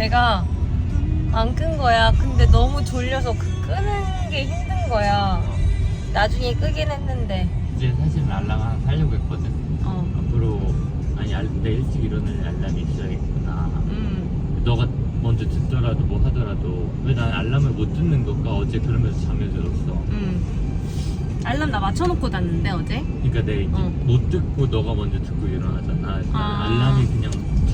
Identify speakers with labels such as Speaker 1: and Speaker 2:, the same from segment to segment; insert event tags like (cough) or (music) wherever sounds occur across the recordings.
Speaker 1: 내가 안 끈 거야. 근데 너무 졸려서 그 끄는 게 힘든 거야. 나중에 끄긴 했는데.
Speaker 2: 이제 사실 알람 하나 살려고 했거든.
Speaker 1: 어.
Speaker 2: 앞으로 아니 알, 내 일찍 일어날 알람이 있어야겠구나.
Speaker 1: 음.
Speaker 2: 너가 먼저 듣더라도 뭐 하더라도 왜 난 알람을 못 듣는 걸까 어제 그러면서 잠에 들었어.
Speaker 1: 음. 알람 나 맞춰놓고 잤는데 어제?
Speaker 2: 그러니까 내가 이제
Speaker 1: 응.
Speaker 2: 못 듣고 너가 먼저 듣고 일어나잖아. 그래서
Speaker 1: 아.
Speaker 2: 알람이 그냥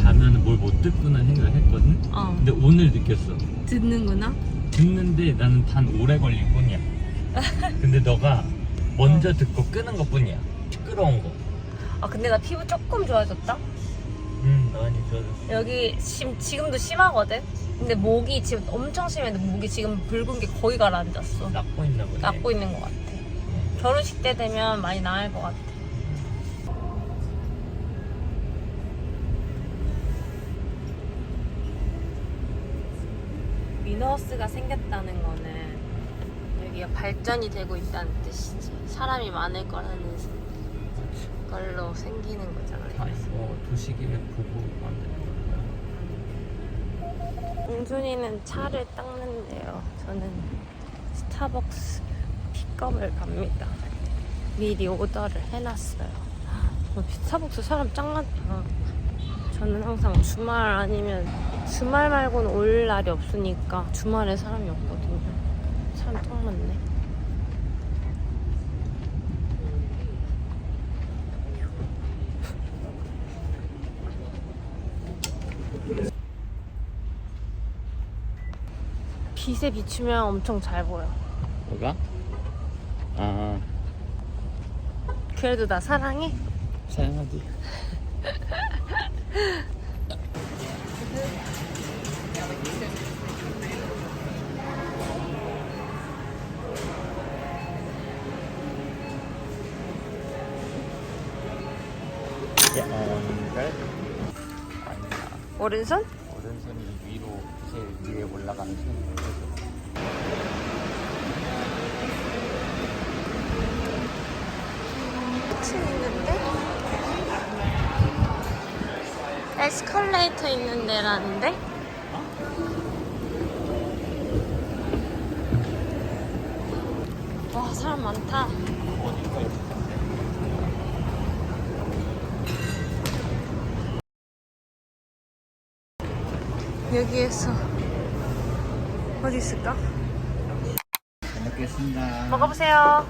Speaker 2: 자면 뭘 못 듣구나 생각을 했거든.
Speaker 1: 어.
Speaker 2: 근데 오늘 느꼈어.
Speaker 1: 듣는구나.
Speaker 2: 듣는데 나는 단 오래 걸릴 뿐이야. (laughs) 근데 너가 먼저 듣고 끄는 것 뿐이야. 시끄러운 거.
Speaker 1: 아 근데 나 피부 조금 좋아졌다.
Speaker 2: 음, 많이 좋아졌어.
Speaker 1: 여기 심, 지금도 심하거든. 근데 목이 지금 엄청 심했는데 목이 지금 붉은 게 거의 가라앉았어.
Speaker 2: 낫고 있나 보네.
Speaker 1: 낫고 있는 것 같아. 결혼식 때 되면 많이 나을 것 같아. 위너스가 생겼다는 거는 여기가 발전이 되고 있다는 뜻이지. 사람이 많을 거라는 걸로 생기는 거잖아.
Speaker 2: 다 있어. 도시계획 보고 만드는 거야.
Speaker 1: 웅준이는 차를 닦는데요. 저는 스타벅스 픽업을 갑니다. 미리 오더를 해놨어요. 어, 스타벅스 사람 짱 많다. 저는 항상 주말 아니면 주말 말고는 올 날이 없으니까 주말에 사람이 없거든요. 사람 짱 많네. 빛에 비추면 엄청 잘 보여.
Speaker 2: 뭐가? 아,
Speaker 1: 그래도 나 사랑해?
Speaker 2: 사양하지. (laughs) 아니다.
Speaker 1: 오른손?
Speaker 2: 오른손이 위로 제일 위에 올라가는 손.
Speaker 1: 끝이 있는데? 에스컬레이터 있는 데라는데? 와 사람 많다 여기에서 어디 있을까?
Speaker 2: 잘 먹겠습니다.
Speaker 1: 먹어보세요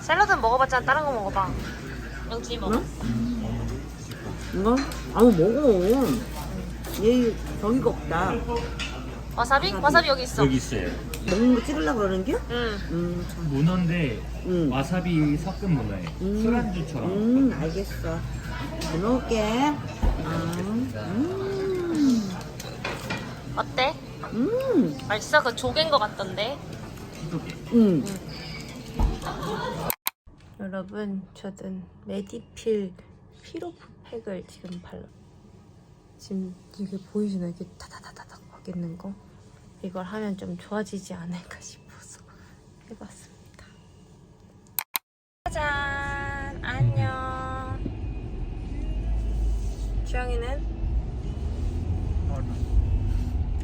Speaker 1: 샐러드 먹어봤잖아 다른 거 먹어봐 영진이 먹어
Speaker 3: 이거? 아우 먹어. 얘 저기가 없다.
Speaker 1: 와사비? 와사비 여기 있어
Speaker 2: 여기 있어요.
Speaker 3: 먹는 거 찍으려고 그러는 게?
Speaker 1: 응
Speaker 3: 음, 참.
Speaker 2: 문어인데
Speaker 3: 음.
Speaker 2: 와사비 섞은 문어예요.
Speaker 3: 음.
Speaker 2: 술안주처럼.
Speaker 3: 음, 알겠어. 잘 먹을게. 아, 음,
Speaker 1: 어때?
Speaker 3: 음,
Speaker 1: 맛있어? 그 조개인 거 같던데.
Speaker 3: 음.
Speaker 1: 여러분 저는 메디필 피로프 팩을 지금 발라 지금 이게 보이시나요? 이렇게 타다다다닥 막 있는 거 이걸 하면 좀 좋아지지 않을까 싶어서 해봤습니다 짜잔 안녕 주영이는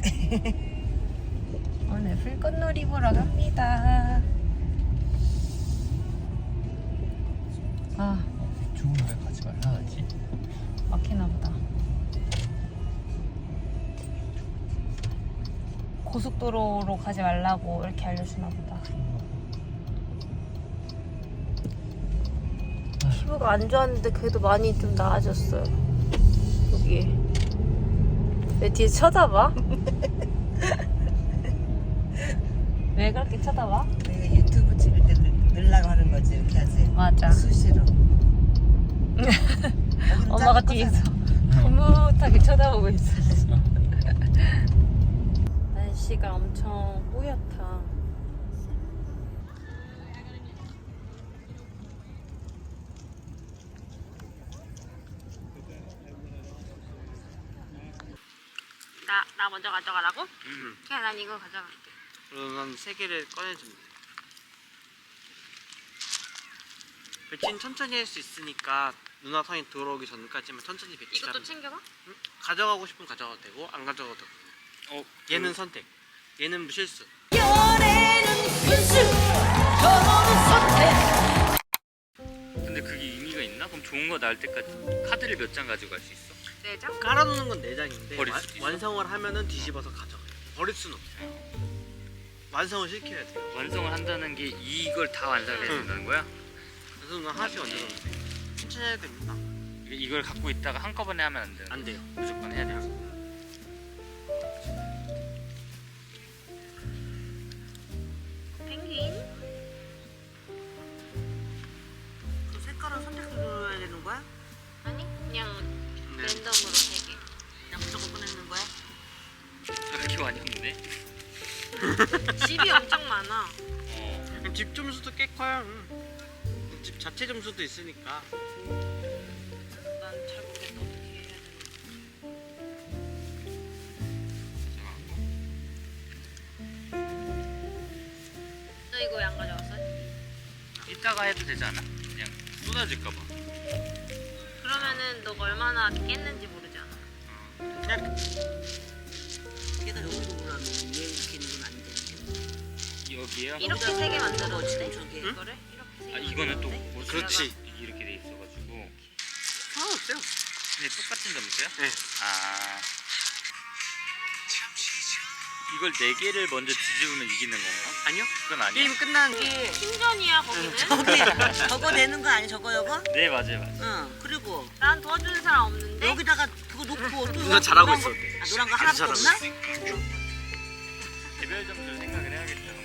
Speaker 1: (laughs) 오늘 불꽃놀이 보러 갑니다 아
Speaker 2: 좋은 왜 가지 말라 하지?
Speaker 1: 막히나 보다. 고속도로로 가지 말라고 이렇게 알려주나 보다. 피부가 안 좋았는데 그래도 많이 좀 나아졌어요. 여기. 왜 뒤에 쳐다봐? (laughs) 왜 그렇게 쳐다봐?
Speaker 3: 내가 유튜브 찍을 때 넣- 넣으려고 하는 거지, 이렇게 하지.
Speaker 1: 맞아.
Speaker 3: 수시로. (laughs)
Speaker 1: 엄마가 뒤에서 (laughs) 흐뭇하게 쳐다보고 있었어. 날씨가 엄청 뿌옇다. 나, 나 먼저 가져가라고?
Speaker 2: 음.
Speaker 1: 그냥 난 이거 가져갈게.
Speaker 2: 그러면 세 개를 꺼내주면 돼.
Speaker 4: 배치는 천천히 할 수 있으니까 누나 선이 들어오기 전까지만 천천히 배치하면
Speaker 1: 이것도 챙겨가?
Speaker 4: 응? 가져가고 싶으면 가져가도 되고 안 가져가도 되고
Speaker 2: 어
Speaker 4: 얘는 선택 얘는 무실수
Speaker 2: 근데 그게 의미가 있나? 그럼 좋은 거 나올 때까지 카드를 몇 장 가져갈 수 있어?
Speaker 1: 네 장?
Speaker 4: 깔아놓는 건 4장인데
Speaker 2: 버릴 수도 있어?
Speaker 4: 완성을 하면은 뒤집어서 가져가요 버릴 수는 없어요 완성을 시켜야 돼요
Speaker 2: 완성을 한다는 게 이걸 다 완성해야
Speaker 4: 응.
Speaker 2: 된다는 거야?
Speaker 4: 그래서 누나 하나씩 얹어놓으면 돼요 천천히 해야 됩니다
Speaker 2: 이걸 갖고 있다가 한꺼번에 하면 안 돼.
Speaker 4: 안 돼요
Speaker 2: 무조건 해야 돼.
Speaker 1: 집이 엄청 많아
Speaker 2: 어.
Speaker 4: 그럼 집 점수도 꽤 커요 응. 집 자체 점수도 있으니까
Speaker 1: 난 잘 모르겠다 어떻게 해야 되는지 너 이거 왜 안 가져왔어?
Speaker 2: 이따가 해도 되지 않아? 그냥 쏟아질까 봐.
Speaker 1: 그러면은 너가 얼마나 깼는지 모르잖아
Speaker 4: 그냥
Speaker 3: 걔가 여기로 오라면 얘 이렇게 있는 건안 돼.
Speaker 2: 여기에요?
Speaker 1: 이렇게 세개 만들었는데?
Speaker 3: 지금 저기.
Speaker 4: 응?
Speaker 1: 이거를? 이렇게 세개
Speaker 2: 아 이거는 또
Speaker 1: 만들었는데?
Speaker 2: 뭐
Speaker 4: 그렇지.
Speaker 2: 이렇게 돼 있어가지고.
Speaker 4: 상관 없어요
Speaker 2: 근데 똑같은 점수야?
Speaker 4: 네.
Speaker 2: 아. 이걸 네 개를 먼저 뒤집으면 이기는 건가?
Speaker 4: 아니요
Speaker 2: 그건 아니야.
Speaker 4: 게임 끝난 뒤
Speaker 3: 이게
Speaker 1: 신전이야 거기는?
Speaker 3: 저기 저거 되는 거 아니 저거 저거?
Speaker 2: 네 맞아요 맞아요.
Speaker 3: 응. 그리고
Speaker 1: 난 도와주는 사람 없는데?
Speaker 3: 여기다가 그거 놓고 또
Speaker 4: 누나 잘하고
Speaker 3: 노란
Speaker 4: 있어
Speaker 3: 아, 노란 거
Speaker 4: 아주
Speaker 3: 하나도
Speaker 4: 잘하고
Speaker 3: 없나?
Speaker 2: 개별 점수를 생각을 해야겠다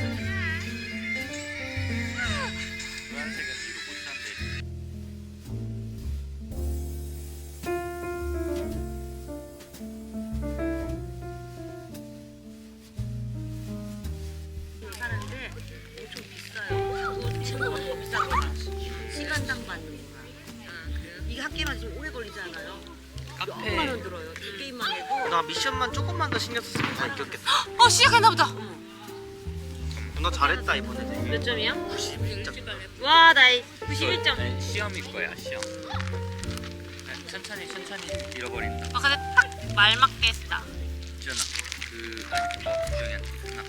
Speaker 3: 지금 오래 걸리잖아요.
Speaker 4: 카페
Speaker 3: 5만 원 들어요. 두 게임만 해도.
Speaker 4: 누나 미션만 조금만 더 신경 썼으면 다 이겼겠다
Speaker 1: 어 시작했나 보다
Speaker 4: 누나 잘했다 이번에 되게
Speaker 1: 몇 점이야?
Speaker 4: 92점
Speaker 1: 와 나 91점
Speaker 2: 네, 시험일 거야 시험. 네, 천천히 천천히 잃어버린다.
Speaker 1: 아 근데 딱 말 맞게 했다
Speaker 2: 지연아 그 아니 그거 주영이한테 하나.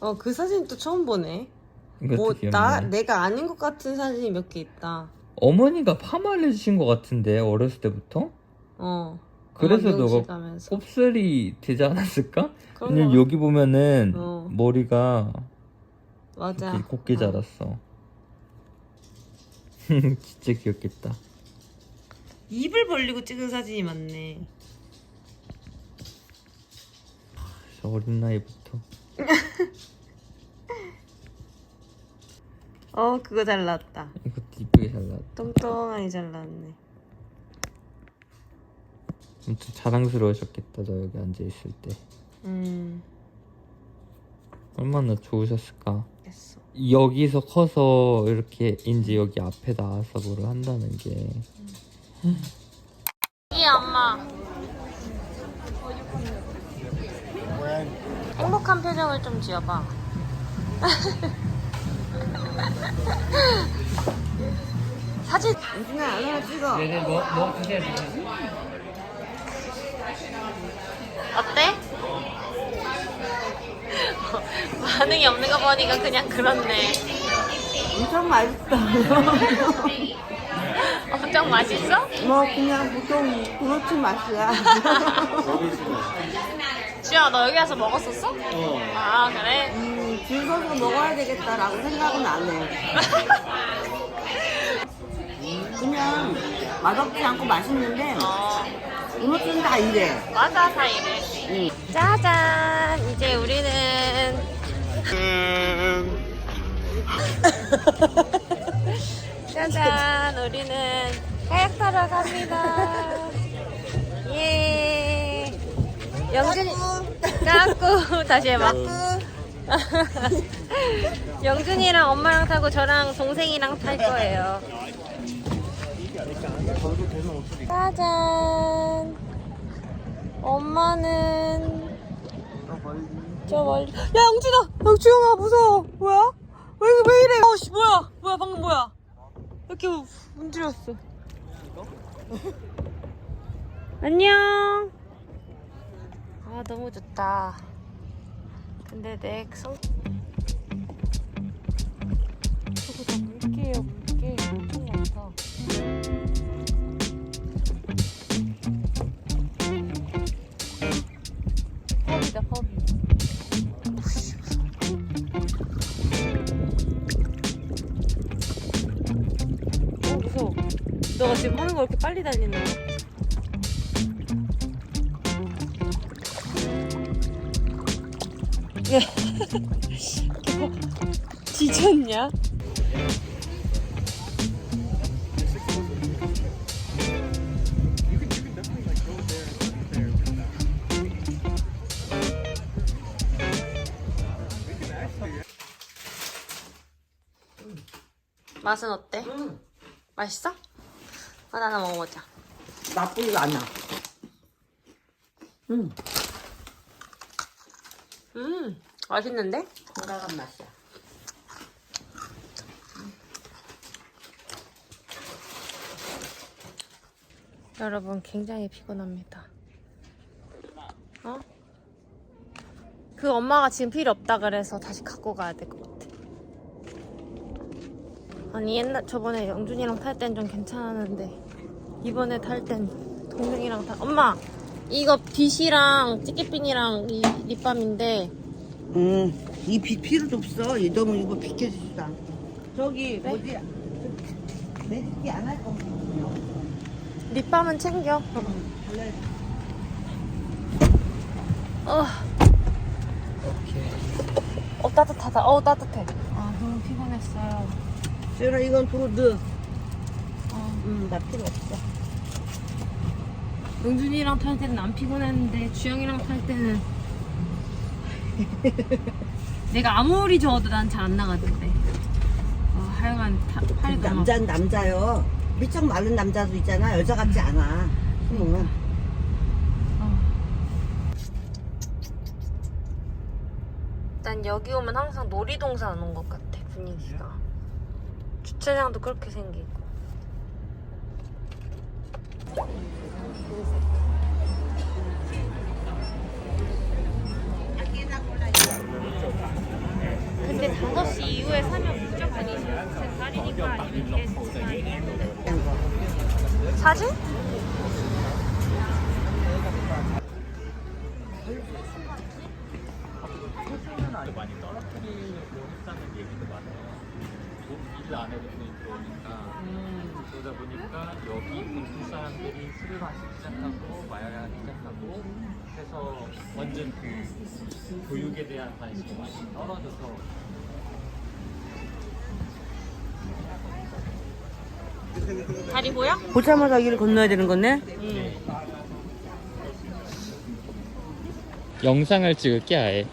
Speaker 3: 어
Speaker 1: 그 사진 또 처음 보네 뭐. 나 내가 아닌 것 같은 사진이 몇 개 있다
Speaker 2: 어머니가 파마를 해주신 것 같은데 어렸을 때부터
Speaker 1: 어
Speaker 2: 그래서
Speaker 1: 어,
Speaker 2: 너가
Speaker 1: 가면서.
Speaker 2: 곱슬이 되지 않았을까? 왜냐면
Speaker 1: 거
Speaker 2: 여기 보면은
Speaker 1: 어.
Speaker 2: 머리가
Speaker 1: 맞아
Speaker 2: 곱게
Speaker 1: 어.
Speaker 2: 자랐어 (laughs) 진짜 귀엽겠다
Speaker 1: 입을 벌리고 찍은 사진이 많네.
Speaker 2: 어린 나이부터 (laughs)
Speaker 1: 어, 그거 잘 나왔다.
Speaker 2: 이것도 이쁘게 잘 나왔다.
Speaker 1: 똥똥하니 잘 나왔네.
Speaker 2: 아무튼 자랑스러우셨겠다 너 여기 앉아 있을 때
Speaker 1: 음,
Speaker 2: 얼마나 좋으셨을까.
Speaker 1: 됐어.
Speaker 2: 여기서 커서 이렇게 이제 여기 앞에 나와서 뭐를 한다는 게 (laughs)
Speaker 1: 이 엄마. 행복한 표정을 좀 지어봐. (laughs) 사진.
Speaker 3: 은진아 하나 찍어.
Speaker 2: 네네 뭐, 뭐 드세요
Speaker 1: 어때? 반응이 없는 거 보니까 그냥 그렇네.
Speaker 3: 엄청 맛있어. (laughs)
Speaker 1: 엄청 맛있어?
Speaker 3: 뭐 그냥 보통 그렇지 맛이야. (laughs)
Speaker 1: 지아, 너 여기 와서 먹었었어? 아, 그래?
Speaker 3: 음, 줄 서서 먹어야 되겠다라고 생각은 안 해. (laughs) 그냥 맛없지 않고 맛있는데
Speaker 1: 어,
Speaker 3: 이모들은 다 이래.
Speaker 1: 맞아, 다 이래. 짜잔! 이제 우리는 (laughs) 짜잔! 우리는 카약 타러 갑니다. 예. 영준이 까꾸 다시 해봐. (laughs) 영준이랑 엄마랑 타고 저랑 동생이랑 탈 거예요. 짜잔. 엄마는 저 멀리. 야 영준아, 영준아 무서워. 뭐야? 왜, 왜 이래? 어씨 뭐야? 뭐야 방금 뭐야? 이렇게 문지렀어. 안녕. 아 너무 좋다. 근데 내 성. 저거 다 물개예요 물개. 엄청 많다. 펍이다 펍이. 어 무서워. 너가 지금 하는 거 이렇게 빨리 달리는 거야? 야, 뒤졌냐? 맛은 어때? 맛있어? 바나나 먹어보자.
Speaker 3: 나쁘지가 않아. 음,
Speaker 1: 음, 맛있는데?
Speaker 3: 건강한 맛이야.
Speaker 1: 여러분 굉장히 피곤합니다. 어? 그 엄마가 지금 필요 없다 그래서 다시 갖고 가야 될 것 같아. 아니 옛날 저번에 영준이랑 탈 땐 좀 괜찮았는데 이번에 탈 땐 동생이랑 타. 엄마 이거 빗이랑 찌개핀이랑 이 립밤인데
Speaker 3: 음, 이빛 필요도 없어. 이 너무 이거 비켜주지도 않고. 저기
Speaker 1: 네?
Speaker 3: 뭐지? 매직기 안할 거면
Speaker 1: 립밤은 챙겨. 어,
Speaker 2: 오케이
Speaker 1: 어 따뜻하다. 어 따뜻해. 아 너무 피곤했어요.
Speaker 3: 지현아 이건 도로 넣어. 음, 나 필요 없어.
Speaker 1: 영준이랑 탈 때는 안 피곤했는데 주영이랑 탈 때는 (laughs) 내가 아무리 저어도 난 잘 안 나가던데 어, 하여간 타, 팔이 너무
Speaker 3: 남자는 남자요. 미적 마른 남자도 있잖아. 여자 같지 않아. 음.
Speaker 1: 어. 난 여기 오면 항상 놀이동산 오는 것 같아 분위기가 주차장도 그렇게 생기고 근데 5시 이후에 사면 무조건 20% 할인이니까 아니면 게스트 사진?
Speaker 2: 많이 떨어뜨리고 했다는 얘기도 많아요 일안 해도 돈이 들어오니까
Speaker 1: 음.
Speaker 2: 그러다 보니까 여기 본토 사람들이 술을 마시기 시작하고 마약을 시작하고 해서 완전 그 교육에 대한 관심이 많이 떨어져서
Speaker 1: 다리 보여?
Speaker 3: 보자마자 여기를 건너야 되는 거네?
Speaker 1: 응.
Speaker 2: 영상을 찍을게 아예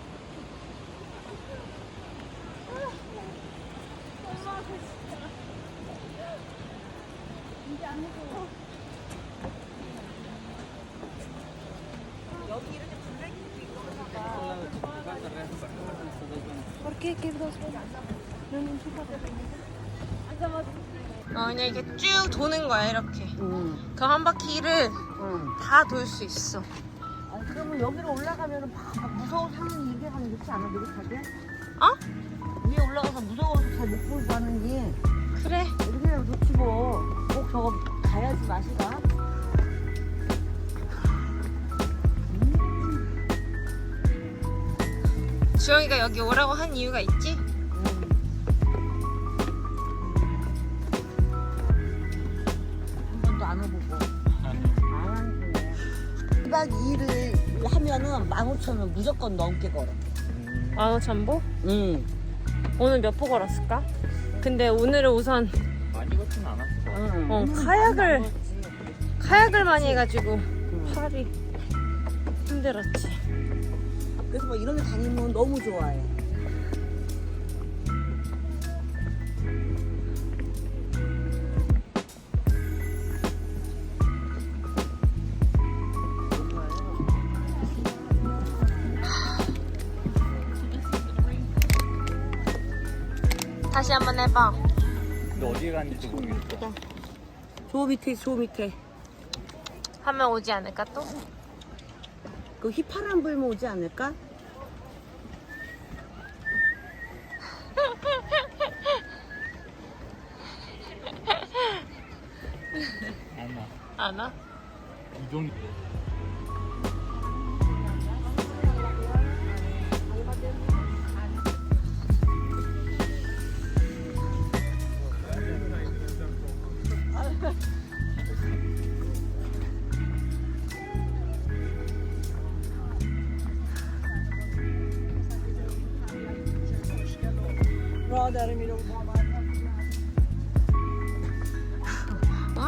Speaker 1: 어, 그냥 이렇게 쭉 도는 거야 이렇게.
Speaker 3: 응.
Speaker 1: 그 한 바퀴를
Speaker 3: 응.
Speaker 1: 다 돌 수 있어.
Speaker 3: 아, 그러면 여기로 올라가면 막 무서워 사는 이게 가면 좋지 않아? 느긋하게?
Speaker 1: 어?
Speaker 3: 위에 올라가서 무서워서 잘 못 보고 가는지
Speaker 1: 그래.
Speaker 3: 이렇게 하면 좋지 뭐. 꼭 저거 가야지 맛이가.
Speaker 1: 주영이가 여기 오라고 한 이유가 있지?
Speaker 3: 15,000원 무조건 넘게 걸어.
Speaker 1: 만호 전보?
Speaker 3: 응.
Speaker 1: 오늘 몇포 걸었을까? 근데 오늘은 우선
Speaker 2: 많이 걷진 않았어
Speaker 3: 응.
Speaker 1: 어, 카약을 카약을 많이 해가지고 팔이 힘들었지.
Speaker 3: 그래서 뭐 이런 데 다니면 너무 좋아해.
Speaker 1: 다시 한번 해봐.
Speaker 2: 근데 어디에 갔는지 모르겠어
Speaker 3: 저 밑에, 저 밑에.
Speaker 1: 하면 오지 않을까 또?
Speaker 3: 그 휘파람 불면 오지 않을까?
Speaker 2: 아마
Speaker 1: 안 와?
Speaker 2: 이정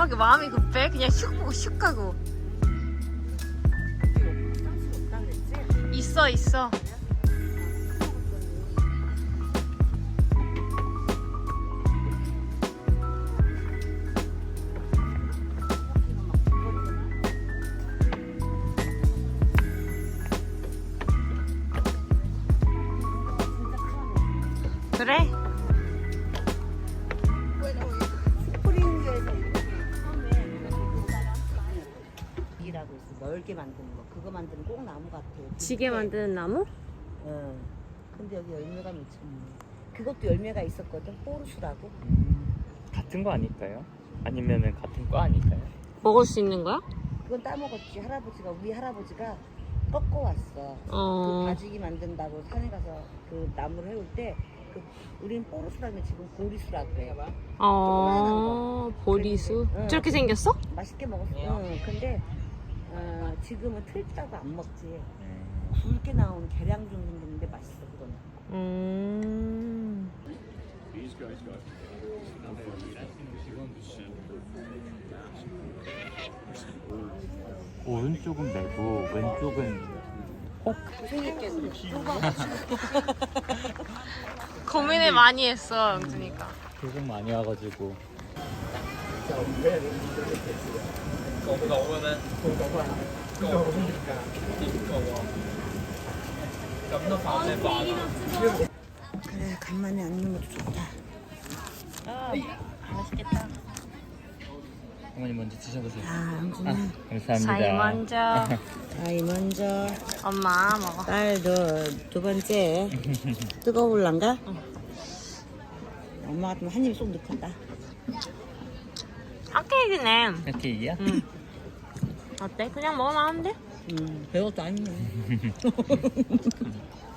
Speaker 1: 그 마음이 급해? 그냥 슉 보고 슉 가고. 있어 있어. 지게 만드는 나무?
Speaker 3: 어. 근데 여기 열매가 맺혔네. 그것도 열매가 있었거든. 포르슈라고.
Speaker 2: 같은 거 아닐까요? 아니면은 같은 과 아닐까요?
Speaker 1: 먹을 수 있는 거야?
Speaker 3: 그건 따먹었지. 할아버지가 우리 할아버지가 꺾어 왔어. 그
Speaker 1: 어.
Speaker 3: 가지기 만든다고 산에 가서 그 나무를 해올 때 그, 우린 포르수라면 지금 보리수라 그래요.
Speaker 1: 어. 보리수.
Speaker 3: 응.
Speaker 1: 저렇게 생겼어?
Speaker 3: 맛있게 먹었어. 응. 근데 어, 지금은 틀다고 안 먹지.
Speaker 2: 음.
Speaker 3: 굵게 나온 계량 정도인데 맛있어 그거는.
Speaker 1: 음.
Speaker 2: 오른쪽은 매고 왼쪽은
Speaker 3: 고생했겠네. (laughs)
Speaker 1: 고민을 많이 했어, 영준이가.
Speaker 2: 고생 많이 와가지고
Speaker 3: 그래 간만에 앉는 것도 좋다. 맛있겠다.
Speaker 2: 어머니 먼저 드셔보세요
Speaker 3: 아
Speaker 2: 아,
Speaker 3: 영준이
Speaker 2: 감사합니다
Speaker 1: 자이 먼저. (laughs)
Speaker 3: 아이 먼저
Speaker 1: 엄마 먹어.
Speaker 3: 딸도 두 번째 뜨거울란가? 엄마 같으면 한 입에 쏙 넣겠다.
Speaker 1: 핫케이크네.
Speaker 2: 이렇게 얘기야?
Speaker 1: 응. 어때? 그냥 먹으면 하는데?
Speaker 3: 음, 별것도 아니네. (laughs)